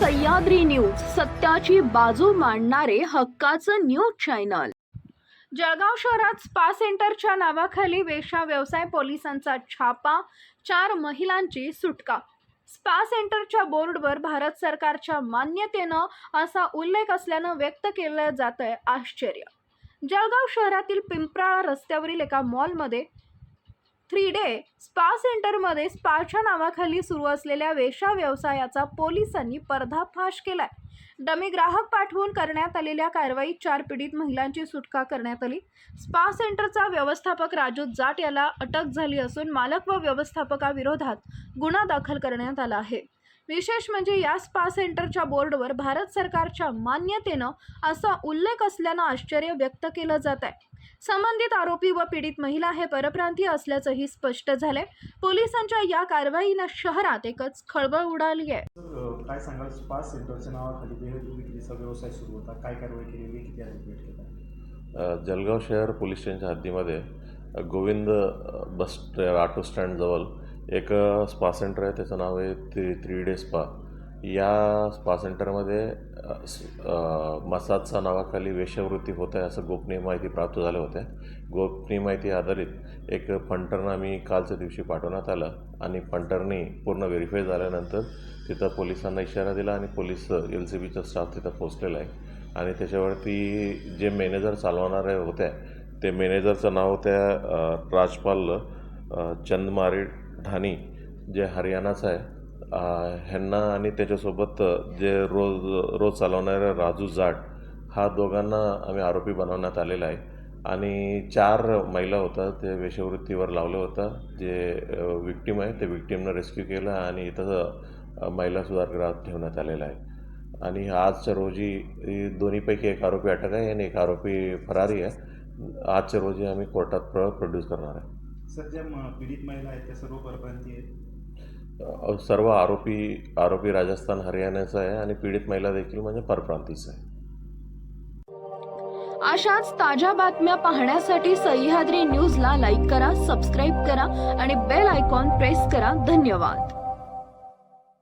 Sahyadri news सत्याची बाजू मांडणारे हक्काचं न्यूज चॅनल. जळगाव शहरात स्पा सेंटरच्या नावाखाली वेशा व्यवसाय पोलिसांचा छापा चार महिलांची सुटका. स्पा सेंटरच्या बोर्डवर भारत सरकारच्या मान्यतेनं असा उल्लेख असल्यानं व्यक्त केलं जातंय आश्चर्य. जळगाव शहरातील पिंपराळा रस्त्यावरील एका मॉलमध्ये थ्री डे स्पा सेंटरमध्ये स्पाच्या नावाखाली सुरू असलेल्या वेशा व्यवसायाचा पोलिसांनी पर्दाफाश केलाय. डमी ग्राहक पाठवून करण्यात आलेल्या कारवाईत चार पीडित महिलांची सुटका करण्यात आली. स्पा सेंटरचा व्यवस्थापक राजू जाट याला अटक झाली असून मालक व व्यवस्थापकाविरोधात गुन्हा दाखल करण्यात आला आहे. विशेष म्हणजे या स्पा सेंटरच्या बोर्डवर भारत सरकारच्या मान्यतेनं असा उल्लेख असल्यानं आश्चर्य व्यक्त केलं जात आहे संबंधित आरोपी व पीडित महिला हे परप्रांतीय असल्याचंही स्पष्ट झालंय. पोलिसांच्या या कारवाईनं शहरात एकच खळबळ उडाली आहे काय सांगाल? स्पा सेंटरच्या नावाखाली विक्रीचा व्यवसाय सुरू होता? काय कारवाई केलेली किती आरोपी जळगाव शहर पोलीस स्टेशनच्या हद्दीमध्ये गोविंद बस ऑटो स्टँडजवळ एक स्पा सेंटर आहे. त्याचं नाव आहे थ्री थ्री डे स्पा. या स्पा सेंटरमध्ये मसाजच्या नावाखाली वेश्यावृत्ती होत आहे असं गोपनीय माहिती प्राप्त झाल्या होत्या गोपनीय माहिती आधारित एक फंटरनं आम्ही कालच्या दिवशी पाठवण्यात आलं आणि फंटरनी पूर्ण व्हेरीफाय झाल्यानंतर तिथं पोलिसांना इशारा दिला आणि पोलीस एल सी बीचा स्टाफ तिथं पोचलेला आहे. आणि त्याच्यावरती जे मॅनेजर चालवणारे होत्या ते मॅनेजरचं नाव होत्या राजपाल अ, चंदमारी ढाणी जे हरियाणाचं आहे. ह्यांना आणि त्याच्यासोबत जे रोज रोज चालवणाऱ्या राजू जाट हा दोघांना आम्ही आरोपी बनवण्यात आलेला आहे. आणि चार महिला होत्या ते वेशवृत्तीवर लावलं होतं. जे विक्टीम आहे ते विक्टीमनं रेस्क्यू केलं आणि इथं महिला सुधारगृहात ठेवण्यात आलेलं आहे. आणि आजच्या रोजी दोन्हीपैकी एक आरोपी अटक आहे आणि एक आरोपी फरारी आहे. आजच्या रोजी आम्ही कोर्टात प्र प्रोड्यूस करणार आहे. सर ज्या पीडित महिला आहेत त्या सर्व परप्रांती आहेत. सर्व आरोपी आरोपी राजस्थान हरियाणाचा आहे आणि पीडित महिला देखील म्हणजे परप्रांतीच आहे. अशाच ताज्या बातम्या पाहण्यासाठी सह्याद्री न्यूजला लाईक करा सबस्क्राईब करा आणि बेल आयकॉन प्रेस करा. धन्यवाद.